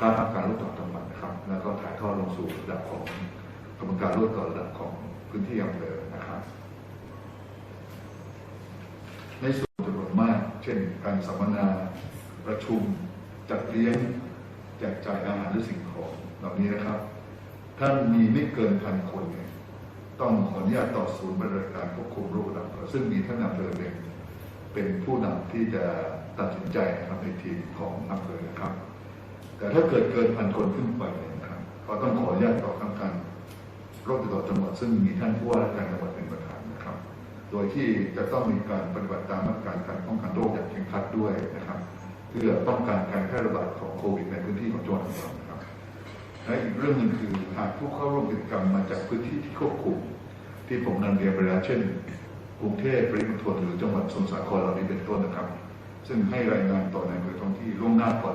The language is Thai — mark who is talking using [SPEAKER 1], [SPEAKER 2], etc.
[SPEAKER 1] คณะกรรมการรคติดต่อจังหวัดนะครับ แล้วก็ถ่ายทอดลงสู่ระดับของกรรมการรคติดต่อระดับของพื้นที่อำเภอนะครับในส่วนจำนวนมาก เช่น การสัมมนาประชุมจัดเลี้ยงแจกจ่ายอาหารหรือสิ่งของเหล่านี้นะครับถ้านมีไม่เกินพันคนเนี่ยต้องขออนุญาตต่อศูนย์บริการควบคุมโรคระดับซึ่งมีท่านอำเภอเป็นเป็นผู้นำที่จะตัดสินใจนะครับในทีมของอำเภอนะครับ แต่ ถ้าเกิดเกินพันคนขึ้นไปเนี่ยนะครับก็ต้องขออนุญาตต่อคณะกรรมการโรคติดต่อจังหวัดซึ่งมีท่านผู้ว่าราชการจังหวัดเป็นประธานนะครับ โดยที่จะต้องมีการปฏิบัติตามมาตรการการป้องกันโรคอย่างเคร่งครัดด้วยนะครับเพื่อป้องกันการแพร่ระบาดของโควิดในพื้นที่ของจังหวัดของเรานะครับและอีกเรื่องหนึ่งคือหากผู้เข้าร่วมกิจกรรมมาจากพื้นที่ที่ควบคุม ที่ผมนำเรียนไปแล้วเช่นกรุงเทพปริมณฑลหรือจังหวัดสมุทรสาครเหล่านี้เป็นต้นนะครับ ซึ่งให้รายงานต่อในอำเภอท้องที่ล่วงหน้าก่อน